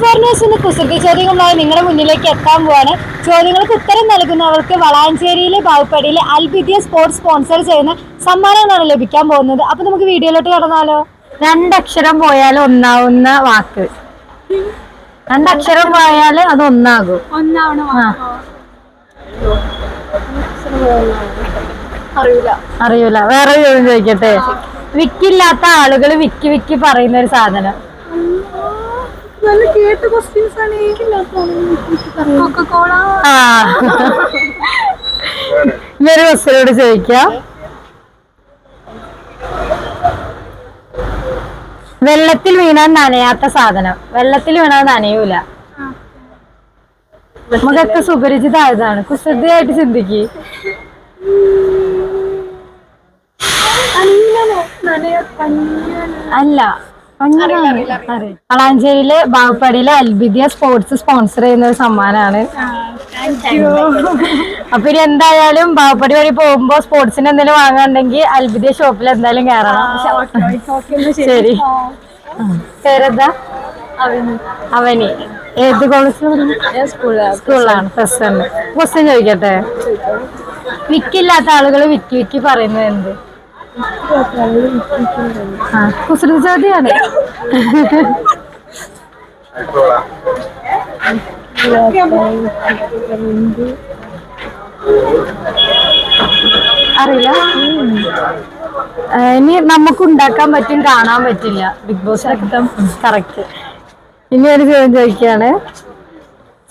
Foreigners എന്ന കുസൃതി ചോദ്യങ്ങളുമായി നിങ്ങളുടെ മുന്നിലേക്ക് എത്താൻ പോവാണ്. ചോദ്യങ്ങൾക്ക് ഉത്തരം നൽകുന്നവർക്ക് വളാഞ്ചേരിയിലെ ബാവുപ്പടിയിലെ അൽബിദ്യ സ്പോർട്സ് സ്പോൺസർ ചെയ്യുന്ന സമ്മാനങ്ങളാണ് ലഭിക്കാൻ പോകുന്നത്. അപ്പൊ നമുക്ക് വീഡിയോയിലോട്ട് കടന്നാലോ? രണ്ടക്ഷരം പോയാൽ ഒന്നാവുന്ന വാക്ക്. രണ്ടക്ഷരം പോയാൽ അത് ഒന്നാകും. അറിയൂല. വേറെ ചോദ്യം ചോദിക്കട്ടെ? വിക്കില്ലാത്ത ആളുകൾ വിക്കി വിക്കി പറയുന്ന ഒരു സാധനം. നല്ല കേട്ട ക്വസ്റ്റ്യൻസ് ആണ്. കൊക്കക്കോള ആ. ഇന്നൊരു ബസ്സിനോട് ചോദിക്കാം. വെള്ളത്തിൽ വീണാൽ നനയാത്ത സാധനം. വെള്ളത്തിൽ വീണാൽ നനയൂല. നമുക്കൊക്കെ സുപരിചിതമായതാണ്. കുസൃതിയായിട്ട് ചിന്തിക്ക്. അല്ല. വളാഞ്ചേരിയിലെ ബാവപ്പടിയിലെ അൽബിദിയ സ്പോർട്സ് സ്പോൺസർ ചെയ്യുന്ന ഒരു സമ്മാനമാണ്. അപ്പൊ ഇനി എന്തായാലും ബാവപ്പടി വഴി പോകുമ്പോ സ്പോർട്സിന് എന്തെങ്കിലും വാങ്ങാണ്ടെങ്കിൽ അൽബിദിയ ഷോപ്പിൽ എന്തായാലും കയറണം ശരി. പേരെന്താ? അവനി. ഏത് കോളേജ് സ്കൂളിലാണ് പ്രസിഡന്റ് ക്വസ്റ്റ്യൻ ചോദിക്കട്ടെ? വിക്കില്ലാത്ത ആളുകൾ വിക്കി വിക്കി പറയുന്നത് എന്ത്? കുസൃതി ചോദ്യാണ് അറിയില്ല. ഇനി നമുക്ക് ഉണ്ടാക്കാൻ പറ്റും കാണാൻ പറ്റില്ല. ബിഗ് ബോസ് ബോസിലൊക്കെ കറക്റ്റ്. ഇനി ഒരു ചോദ്യം ചോദിക്കുകയാണ്.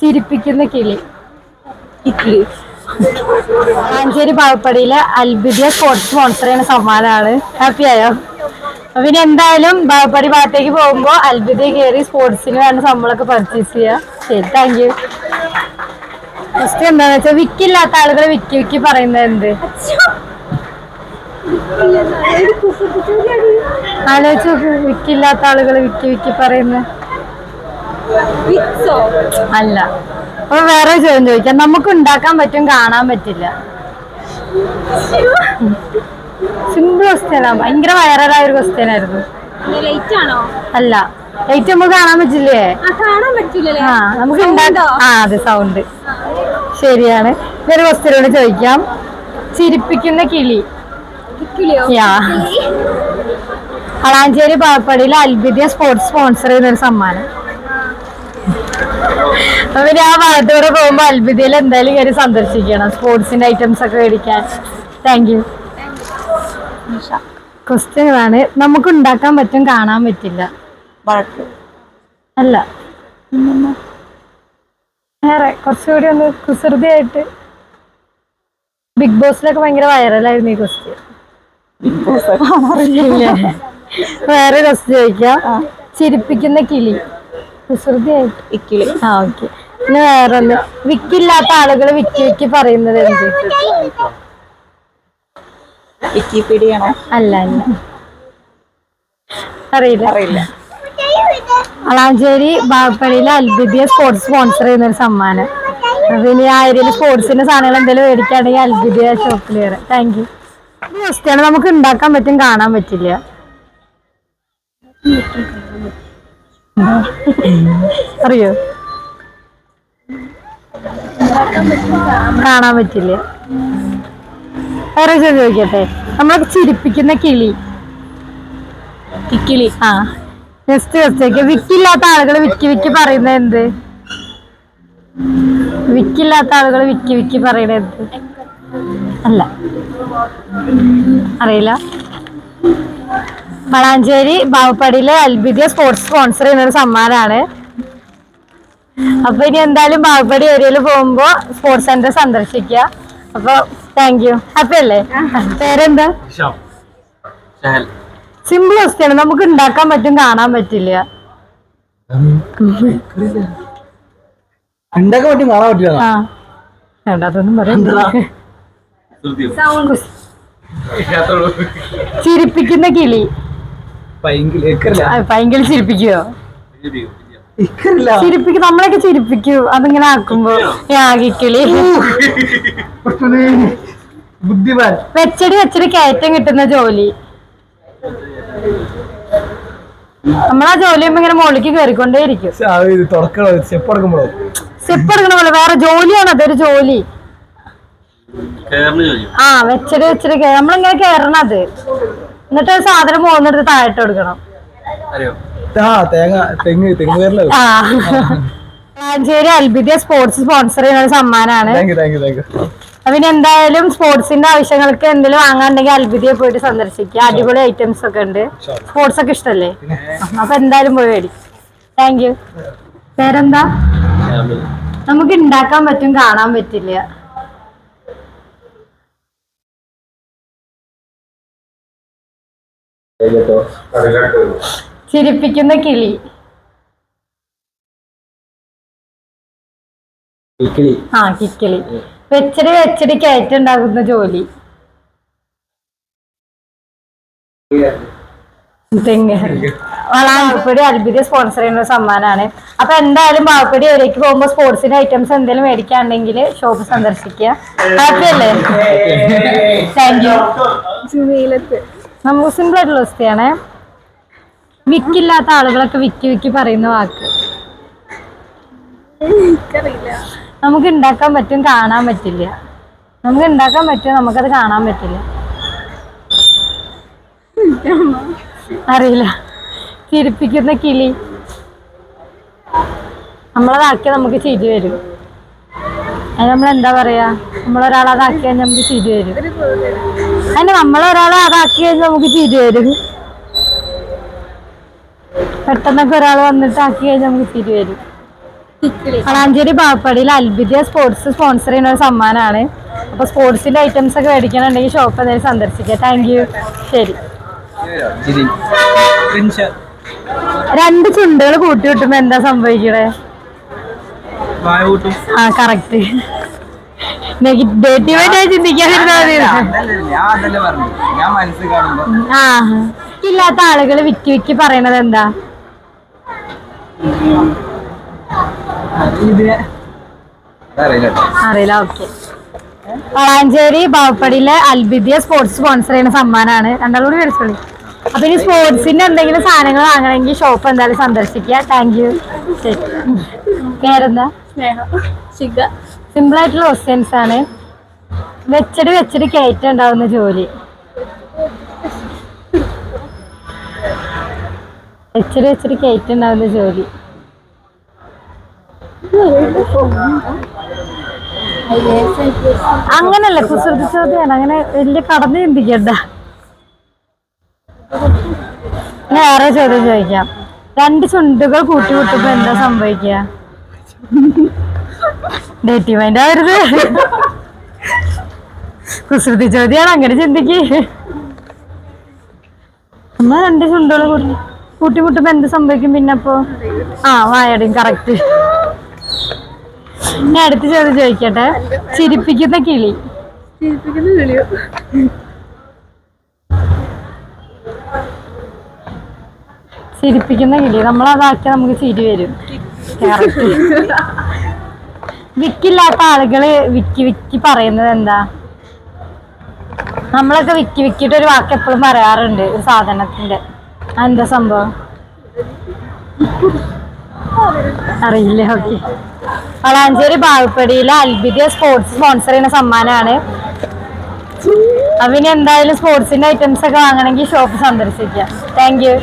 ചിരിപ്പിക്കുന്ന കിളി. കിളി ആഞ്ചേരി പാവപ്പടിയിലെ അൽബിദിയ സ്പോർട്സ് സ്പോൺസർ ചെയ്യുന്ന സമ്മാനമാണ് ഹാപ്പി ആയോ? പിന്നെ എന്തായാലും പാവപ്പടി ഭാഗത്തേക്ക് പോകുമ്പോ അൽബിദിയ കയറി സ്പോർട്സിന് വേണ്ട സമ്മളൊക്കെ പർച്ചേസ് ചെയ്യാം. ശരി താങ്ക് യു ഫസ്റ്റ് എന്താന്ന് വെച്ചാൽ വിക്കില്ലാത്ത ആളുകൾ വിക്കി വിക്കി പറയുന്നത് എന്ത് ആലോചിച്ച് വിക്കില്ലാത്ത ആളുകൾ വിക്കി വിക്കി പറയുന്നത് അല്ല. അപ്പൊ വേറെ ചോദ്യം ചോദിക്കാം. നമുക്ക് ഉണ്ടാക്കാൻ പറ്റും കാണാൻ പറ്റില്ല. സിമ്പിൾ ക്വസ്റ്റ്യനാ ഭയങ്കര വൈറലായ ഒരു ക്വസ്റ്റ്യൻ ആയിരുന്നു. അല്ല. ലൈറ്റ് നമുക്ക് കാണാൻ പറ്റില്ലേ? ആ നമുക്ക് ആ അതെ സൗണ്ട് ശരിയാണ്. ഒരു ക്വസ്റ്റ്യനോട് ചോദിക്കാം. ചിരിപ്പിക്കുന്ന കിളി. വളാഞ്ചേരി പാപ്പടിയിലെ അൽബിദിയ സ്പോർട്സ് സ്പോൺസർ ചെയ്യുന്ന ഒരു സമ്മാനം. പിന്നെ ആ ഭാഗത്തൂടെ പോകുമ്പോ അത്ഭുതയിൽ എന്തായാലും കയറി സന്ദർശിക്കണം. സ്പോർട്സിന്റെ ഐറ്റംസ് ഒക്കെ മേടിക്കാൻ. താങ്ക് യു ക്വസ്റ്റ്യൻ ഇതാണ് നമുക്ക് ഉണ്ടാക്കാൻ പറ്റും കാണാൻ പറ്റില്ല. അല്ല. വേറെ കുറച്ചുകൂടി ഒന്ന് കുസൃതിയായിട്ട്. ബിഗ് ബോസിലൊക്കെ ഭയങ്കര വൈറലായിരുന്നു ഈ ക്വസ്റ്റ്യൻ വേറെ ക്വസ്റ്റ്യൻ ചോദിക്കാം. ചിരിപ്പിക്കുന്ന കിളി. കുസൃതിയായിട്ട് ഇക്കിളി ആ ഓക്കെ. പിന്നെ വേറൊന്ന്. വിക്കില്ലാത്ത ആളുകൾ വിക്കി വിക്കി പറയുന്നത് എന്ത്? വിക്കിപീഡിയാണോ? അല്ല അല്ല. അറിയില്ല. അറിയില്ല. വളാഞ്ചേരി ബാപ്പള്ളിയിലെ അൽബിദിയ സ്പോർട്സ് സ്പോൺസർ ചെയ്യുന്ന ഒരു സമ്മാനം. ഇനി ആ ഏരിയയിൽ സ്പോർട്സിന്റെ സാധനങ്ങൾ എന്തെങ്കിലും മേടിക്കുകയാണെങ്കിൽ അൽബിദിയ ഷോപ്പിൽ കയറാം. താങ്ക് യു ക്വസ്റ്റ്യാണ് നമുക്ക് ഉണ്ടാക്കാൻ പറ്റും കാണാൻ പറ്റില്ല. അറിയോ? കാണാൻ പറ്റില്ല. വേറെ ചോദിക്കട്ടെ? നമ്മളെ ചിരിപ്പിക്കുന്ന കിളി. കിക്കിളി. ആ. ജസ്റ്റ് ജസ്റ്റ് വിക്കില്ലാത്ത ആളുകൾ വിക്കി വിക്കി പറയുന്നത് എന്ത്? വിക്കില്ലാത്ത ആളുകൾ വിക്കി വിക്കി പറയുന്നത് എന്ത്? അല്ല. അറിയില്ല. വളാഞ്ചേരി ബാവപ്പടിയിലെ അൽബിദിയ സ്പോർട്സ് സ്പോൺസർ ചെയ്യുന്ന ഒരു സമ്മാനമാണ് അപ്പൊ ഇനി എന്തായാലും ബാവപ്പടി ഏരിയയിൽ പോകുമ്പോ സ്പോർട്സ് സെന്റർ സന്ദർശിക്കുക. അപ്പൊ താങ്ക് യു ഹാപ്പി അല്ലേ? പേരെന്താ? സിമ്പിൾ ക്വസ്റ്റ്യാണ് നമുക്ക് ഉണ്ടാക്കാൻ പറ്റും കാണാൻ പറ്റില്ല. ഉണ്ടാക്കാൻ പറ്റും കാണാൻ പറ്റില്ല ആ. വേണ്ട അതൊന്നും പറയാം ചിരിപ്പിക്കുന്ന കിളി. ഭയങ്കര ചിരിപ്പിക്കും? നമ്മളൊക്കെ ചിരിപ്പിക്കൂ. അതിങ്ങനെ ആക്കുമ്പോ ആകെ കിളി ബുദ്ധിമാൻ. വെച്ചടി വെച്ചടി കയറ്റം കിട്ടുന്ന ജോലി. നമ്മളാ ജോലി ഇങ്ങനെ മുകളിലേക്ക് കയറിക്കൊണ്ടേ ഇരിക്കും സ്റ്റെപ്പ് എടുക്കണ പോലെ വേറെ ജോലിയാണ് അതൊരു ജോലി. ആ വെച്ചടി വെച്ചടി നമ്മളിങ്ങനെ കേറണം അത് എന്നിട്ട് സാധനം പോകുന്നിടത്ത് താഴെ കൊടുക്കണം. ആ തേങ്ങ തെങ്ങ് തെങ്ങ് പേരിലോ ആ. വളാഞ്ചേരി അൽബിദിയ സ്പോർട്സ് സ്പോൺസർ ചെയ്യുന്ന ഒരു സമ്മാനമാണ് thank you thank you thank you പിന്നെ എന്തായാലും സ്പോർട്സിന്റെ ആവശ്യങ്ങൾക്ക് എന്തെങ്കിലും വാങ്ങാണ്ടെങ്കിൽ അൽബിദിയെ പോയിട്ട് സന്ദർശിക്കുക. അടിപൊളി ഐറ്റംസ് ഒക്കെ ഉണ്ട്. സ്പോർട്സ് ഒക്കെ ഇഷ്ടല്ലേ? അപ്പൊ എന്തായാലും പോയി മേടിക്കും. താങ്ക് യു പേരെന്താ? നമുക്ക് ഉണ്ടാക്കാൻ പറ്റും കാണാൻ പറ്റില്ല. ചിരിപ്പിക്കുന്ന കിളി. ആ കിക്കിളി. വെച്ചടി വെച്ചടി കയറ്റുണ്ടാകുന്ന ജോലി. തെങ്ങ്. വളാഞ്ചേരി അൽബിദി സ്പോൺസർ ചെയ്യുന്ന ഒരു സമ്മാനമാണ് അപ്പൊ എന്തായാലും ബാപ്പടി ഏരിയക്ക് പോകുമ്പോൾ സ്പോർട്സിന്റെ ഐറ്റംസ് എന്തെങ്കിലും മേടിക്കാണ്ടെങ്കിൽ ഷോപ്പ് സന്ദർശിക്കുക. ഹാപ്പി അല്ലേ? താങ്ക് യു നമുക്ക് സിമ്പിൾ ആയിട്ടുള്ള അവസ്ഥയാണ് വിക്കില്ലാത്ത ആളുകളൊക്കെ വിക്കി വിക്കി പറയുന്ന വാക്ക്. നമുക്ക് ഉണ്ടാക്കാൻ പറ്റും കാണാൻ പറ്റില്ല. നമുക്ക് ഉണ്ടാക്കാൻ പറ്റും നമുക്കത് കാണാൻ പറ്റില്ല. അറിയില്ല. ചിരിപ്പിക്കുന്ന കിളി. നമ്മളതാക്കിയാൽ നമുക്ക് ചിരി വരും. അത് നമ്മൾ എന്താ പറയാ? നമ്മളൊരാളതാക്കിയാൽ നമുക്ക് ചിരി വരും. അതിന് നമ്മളൊരാളെ അതാക്കി കഴിഞ്ഞാൽ നമുക്ക് ചിരി വരും. പെട്ടെന്നൊക്കെ ഒരാൾ വന്നിട്ട് ആക്കി കഴിഞ്ഞാൽ നമുക്ക് ചിരി വരും. വളാഞ്ചേരി പാപ്പടിയിൽ അൽബിദ്യ സ്പോർട്സ് സ്പോൺസർ ചെയ്യുന്ന ഒരു സമ്മാനമാണ് അപ്പൊ സ്പോർട്സിന്റെ ഐറ്റംസ് ഒക്കെ മേടിക്കണമെന്നുണ്ടെങ്കിൽ ഷോപ്പ് എന്തായാലും സന്ദർശിക്കുക താങ്ക് യു ശരി. രണ്ട് ചുണ്ടുകൾ കൂട്ടി വിട്ടുമ്പോ എന്താ സംഭവിക്കണേ? ആ കറക്റ്റ് നെഗറ്റീവായിട്ട് ചിന്തിക്കാതിരുന്നാ ആ. ഇല്ലാത്ത ആളുകൾ വിക്കി വിക്കി പറയണത് എന്താ? അറിയില്ല. ഓക്കെ. വളാഞ്ചേരി ബാവപ്പടിയിലെ അൽബിദ്യ സ്പോർട്സ് സ്പോൺസർ ചെയ്യുന്ന സമ്മാനമാണ് രണ്ടാളും കൂടി മേടിച്ചോളി. അപ്പൊ ഇനി സ്പോർട്സിന്റെ എന്തെങ്കിലും സാധനങ്ങൾ വാങ്ങണമെങ്കിൽ ഷോപ്പ് എന്തായാലും സന്ദർശിക്കുക. താങ്ക് യു ശരി. പേരെന്താ? ശിഖ. സിമ്പിൾ ആയിട്ടുള്ള ക്വസ്റ്റ്യൻസ് ആണ്. വെച്ചടി വെച്ചടി കയറ്റം ഉണ്ടാവുന്ന ജോലി. വെച്ചടി വെച്ചടി കയറ്റം ഉണ്ടാവുന്ന ജോലി. അങ്ങനല്ല കുസൃതി ചോദ്യമാണ് അങ്ങനെ വലിയ കടന്ന് ചിന്തിക്കണ്ട. വേറെ ചോദ്യം ചോദിക്കാം. രണ്ട് ചുണ്ടുകൾ കൂട്ടി കൂട്ടുമ്പോ എന്താ സംഭവിക്കുക? ഡേറ്റി മൈൻഡ് ആവരുത്. കുസൃതി ചോദ്യമാണ് അങ്ങനെ ചിന്തിക്ക്. എന്നാ രണ്ട് ചുണ്ടുകൾ കൂട്ടി കൂട്ടിമുട്ടുമ്പോ എന്ത് സംഭവിക്കും പിന്നെ അപ്പോ? ആ വായടയും കറക്റ്റ് ഞാൻ അടുത്ത ചോദ്യം ചോദിക്കട്ടെ. ചിരിപ്പിക്കുന്ന കിളി. ചിരിപ്പിക്കുന്ന വിളിയോ ചിരിപ്പിക്കുന്ന കിളി. നമ്മളതാക്കിയാൽ നമുക്ക് ചിരി വരും. കറക്റ്റ് വിക്കില്ലാത്ത ആളുകൾ വിക്കി വിക്കി പറയുന്നത് എന്താ? നമ്മളൊക്കെ വിക്കി വിക്കിട്ട് ഒരു വാക്ക് എപ്പോഴും പറയാറുണ്ട് ഒരു സാധനത്തിന്റെ എന്താ സംഭവം? അറിയില്ല ഓക്കെ. വളാഞ്ചേരി ബാഗപ്പടിയിലെ അൽബിദിയ സ്പോർട്സ് സ്പോൺസർ ചെയ്യുന്ന സമ്മാനമാണ്. അവന് എന്തായാലും സ്പോർട്സിന്റെ ഐറ്റംസ് ഒക്കെ വാങ്ങണമെങ്കിൽ ഷോപ്പ് സന്ദർശിക്കാം. താങ്ക് യു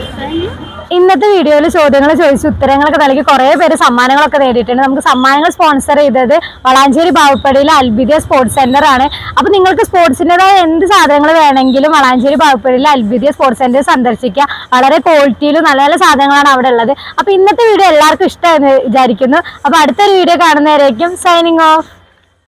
ഇന്നത്തെ വീഡിയോയിൽ ചോദ്യങ്ങൾ ചോദിച്ച് ഉത്തരങ്ങളൊക്കെ നൽകി കുറേ പേര് സമ്മാനങ്ങളൊക്കെ നേടിയിട്ടുണ്ട്. നമുക്ക് സമ്മാനങ്ങൾ സ്പോൺസർ ചെയ്തത് വളാഞ്ചേരി ബാവുപ്പടിയിലെ അൽബിദിയ സ്പോർട്സ് സെന്റർ ആണ്. അപ്പൊ നിങ്ങൾക്ക് സ്പോർട്സിന്റെതായ എന്ത് സാധനങ്ങൾ വേണമെങ്കിലും വളാഞ്ചേരി ബാവുപ്പടിയിലെ അൽബിദിയ സ്പോർട്സ് സെന്റർ സന്ദർശിക്കുക വളരെ ക്വാളിറ്റിയിലും നല്ല നല്ല സാധനങ്ങളാണ് അവിടെ ഉള്ളത്. അപ്പൊ ഇന്നത്തെ വീഡിയോ എല്ലാവർക്കും ഇഷ്ടമെന്ന് വിചാരിക്കുന്നു. അപ്പൊ അടുത്തൊരു വീഡിയോ കാണുന്നവരേക്കും സൈനിങ് ഓഫ്